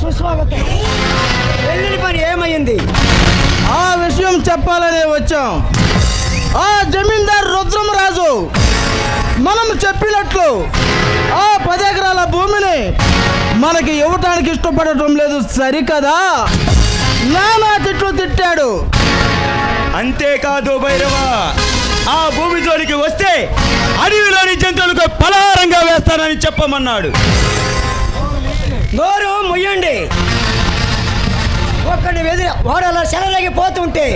సుస్వాగతం. వెళ్ళిన పని ఏమైంది? ఆ విషయం చెప్పాలనే వచ్చాం. ఆ జమీందార్ రుద్రమరాజు మనం చెప్పినట్లు ఆ పది ఎకరాల భూమిని మనకి ఇవ్వటానికి ఇష్టపడటం లేదు. సరికదా? నానా తిట్లు తిట్టాడు. అంతేకాదు భైరవ ఆ భూమి జోలికి వస్తే అడవిలోని జంతువులకు పలహారంగా వేస్తానని చెప్పమన్నాడు. నోరు ముయ్యండి. ఒక్కడిని వెదిరి వాడు అలా సెలలకి పోతుంటే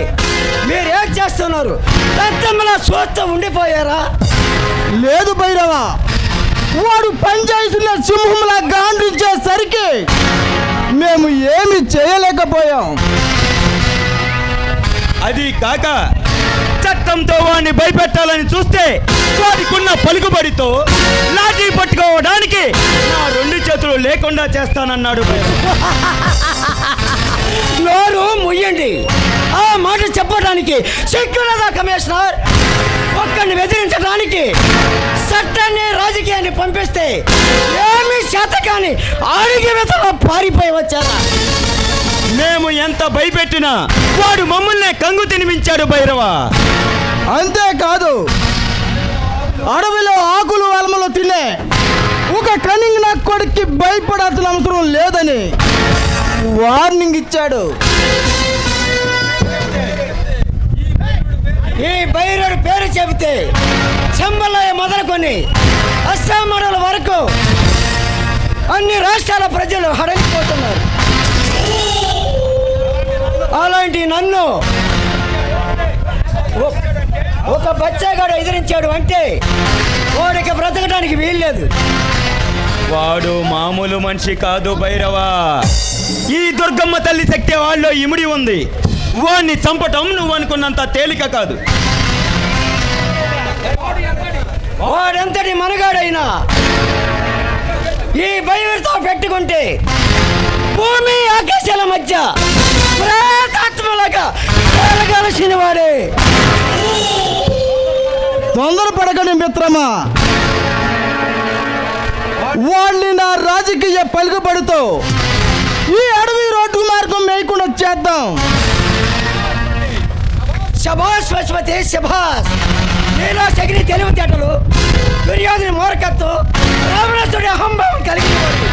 మీరు ఏం చేస్తున్నారు? దత్తమ్మలా చూస్తూ ఉండిపోయారా? లేదు భైరవ వాడు పనిచేసిన సింహంలా గాండ్రించేసరికి మేము ఏమి చేయలేకపోయాం. అది కాక చట్టంతో వాడిని భయపెట్టాలని చూస్తే వాడికున్న పలుకుబడితో లేకుండా చేస్తానన్నాడు నోరు ముయ్యండి. ఆ మాట చెప్పడానికి సిగ్గులదా కమిషనర్ ఒక్కడిని బెదిరించడానికి చట్టాన్ని రాజకీయాన్ని పంపిస్తే ఏమీ చేత కానీ ఆడికి వెతలో పారిపోయి వచ్చారా? మేము ఎంత భయపెట్టినా వాడు మమ్మల్ని కంగు తినిపించాడు భైరవ. అంతేకాదు అడవిలో ఆకులు వలమలు తినే ఒక కనింగ్ నా కొడుక్కి భయపడాల్సిన అవసరం లేదని వార్నింగ్ ఇచ్చాడు. ఈ బైరుడు పేరు చెబితే చెంబలయ మొదలుకొని అస్సాం మండల వరకు అన్ని రాష్ట్రాల ప్రజలు హడలిపోతున్నారు. అలాంటి నన్ను ఒక బచ్చాగాడు ఎదిరించాడు అంటే వాడికి బ్రతకడానికి వీల్లేదు. వాడు మామూలు మనిషి కాదు భైరవ. ఈ దుర్గమ్మ తల్లి శక్తి వాళ్ళలో ఇమిడి ఉంది. వాణ్ణి చంపటం నువ్వు అనుకున్నంత తేలిక కాదు. వాడెంతటి మనగాడైనా ఈ బైబిల్తో పెట్టుకుంటే భూమి ఆకాశాల మధ్య ప్రేతాత్మలుగా తేలగలసిన వాడే తొందరపడకండి మిత్రమా. వాళ్ళని నా రాజకీయ పలుకుబడితో ఈ అడవి రోడ్డు మార్గం వేయకుండా చేద్దాం. శభాష్ పశుపతి శభాష్. నీలో సగిని తెలివితేటలు దుర్యోధని మూర్ఖత్వం రావణాసుడి అహంభావం కలిగిన వాడు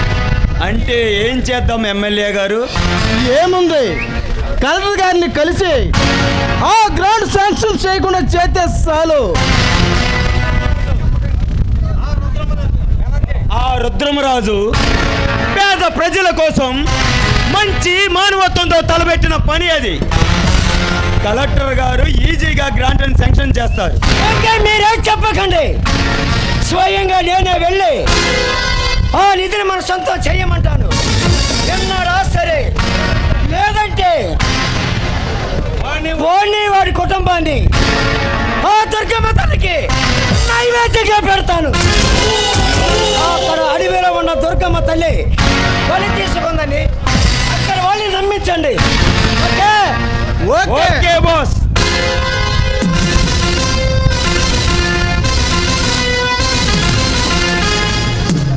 అంటే ఏం చేద్దాం ఎమ్మెల్యే గారు? ఏముంది? కలెక్టర్ గారిని కలిసి ఆ గ్రాండ్ శాంక్షన్ చేయకుండా చేస్తే చాలు. ఆ రుద్రమరాజు పేద ప్రజల కోసం మంచి మానవత్వంతో తలబెట్టిన పని అది. కలెక్టర్ గారు ఈజీగా గ్రాంట్ అండ్ శాంక్షన్ చేస్తారు. ఇంకా మీరేం చెప్పకండి. స్వయంగా నేనే వెళ్ళి ఆ నిధిని మన సొంతం చెయ్యమంటాను ఎన్నాడా సరే. లేదంటే వాడిని వాడి కుటుంబాన్ని ఆ దుర్గమ్మ తల్లికి నైవేద్యంగా పెడతాను. వెళ్ళి బలి తీసుకుందని అక్కడ వాళ్ళని నమ్మించండి ఓకే. Okay boss.